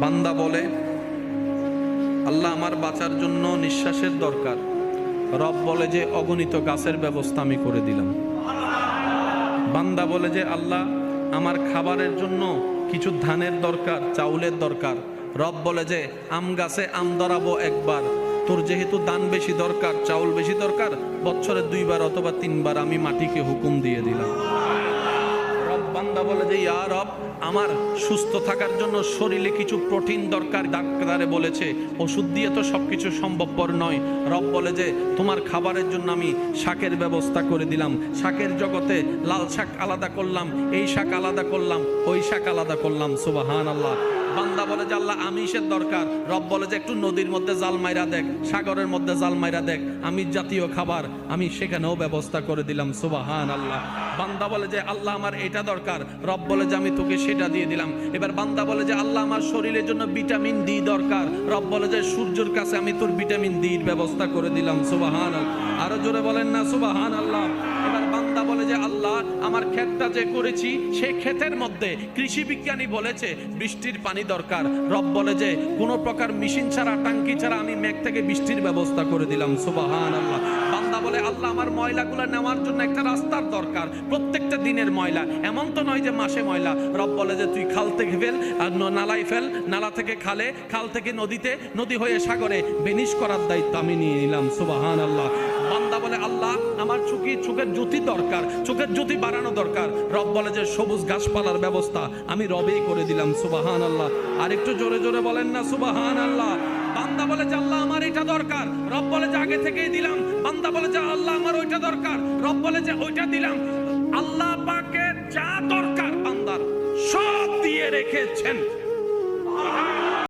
বান্দা বলে, আল্লাহ আমার বাঁচার জন্য নিঃশ্বাসের দরকার। রব বলে যে, অগণিত গাছের ব্যবস্থা আমি করে দিলাম। বান্দা বলে যে, আল্লাহ আমার খাবারের জন্য কিছু ধানের দরকার, চাউলের দরকার। রব বলে যে, আম গাছে আম ধরাবো একবার। তোর যেহেতু দান বেশি দরকার, চাউল বেশি দরকার, বছরে দুইবার অথবা তিনবার আমি মাটিকে হুকুম দিয়ে দিলাম। বান্দা বলে যে, ইয়া রব, আমার সুস্থ থাকার জন্য শরীরে কিছু প্রোটিন দরকার। ডাক্তারে বলেছে, ওষুধ দিয়ে তো সব কিছু সম্ভবপর নয়। রব বলে যে, তোমার খাবারের জন্য আমি শাকের ব্যবস্থা করে দিলাম। শাকের জগতে লাল শাক আলাদা করলাম, এই শাক আলাদা করলাম, ওই শাক আলাদা করলাম। সুবাহান আল্লাহ বান্দা বলে যে আল্লাহ আমিষের দরকার। রব বলে যে, একটু নদীর মধ্যে জাল মাইরা দেখ, সাগরের মধ্যে জাল মাইরা দেখ। আমি জাতীয় খাবার, আমি সেখানেও ব্যবস্থা করে দিলাম। সুবাহান আল্লাহ বান্দা বলে যে, আল্লাহ আমার এটা দরকার। রব বলে যে, আমি তোকে সেটা দিয়ে দিলাম। এবার বান্দা বলে যে, আল্লাহ আমার শরীরের জন্য ভিটামিন ডি দরকার। রব বলে যে, সূর্যের কাছে আমি তোর ভিটামিন ডির ব্যবস্থা করে দিলাম। সুবাহান আল্লাহ আরও জোরে বলেন না সুবাহান আল্লাহ আমার ক্ষেতটা যে করেছি, সেই ক্ষেতের মধ্যে কৃষি বিজ্ঞানী বলেছে, বৃষ্টির পানি দরকার। রব বলে যে, কোনো প্রকার মেশিন ছাড়া, টাঙ্কি ছাড়া আমি মেঘ থেকে বৃষ্টির ব্যবস্থা করে দিলাম। সুবাহান আল্লাহ বান্দা বলে, আল্লাহ আমার ময়লাগুলো নেওয়ার জন্য একটা রাস্তার দরকার, প্রত্যেকটা দিনের ময়লা। এমন তো নয় যে মাসে ময়লা। রব বলে যে, তুই খাল থেকে ফেল, আর নালায় ফেল, নালা থেকে খালে, খাল থেকে নদীতে, নদী হয়ে সাগরে বেনিশ করার দায়িত্ব আমি নিয়ে নিলাম। সুবাহান আল্লাহ বান্দা বলে, আল্লাহ, আমার চোখে চোখের জ্যোতি দরকার, চোখের জ্যোতি বাড়ানো দরকার। রব বলে যে, সবুজ গাছপালার ব্যবস্থা আমি রবেই করে দিলাম সুবাহান আল্লাহ আর একটু জোরে জোরে বলেন না সুবাহান আল্লাহ বান্দা বলে যে, আল্লাহ, আমার এটা দরকার। রব বলে যে, আগে থেকেই দিলাম। বান্দা বলে যে, আল্লাহ, আমার ওইটা দরকার। রব বলে যে, ওইটা দিলাম। আল্লাহ পাকে যা দরকার বান্দার সব দিয়ে রেখেছেন।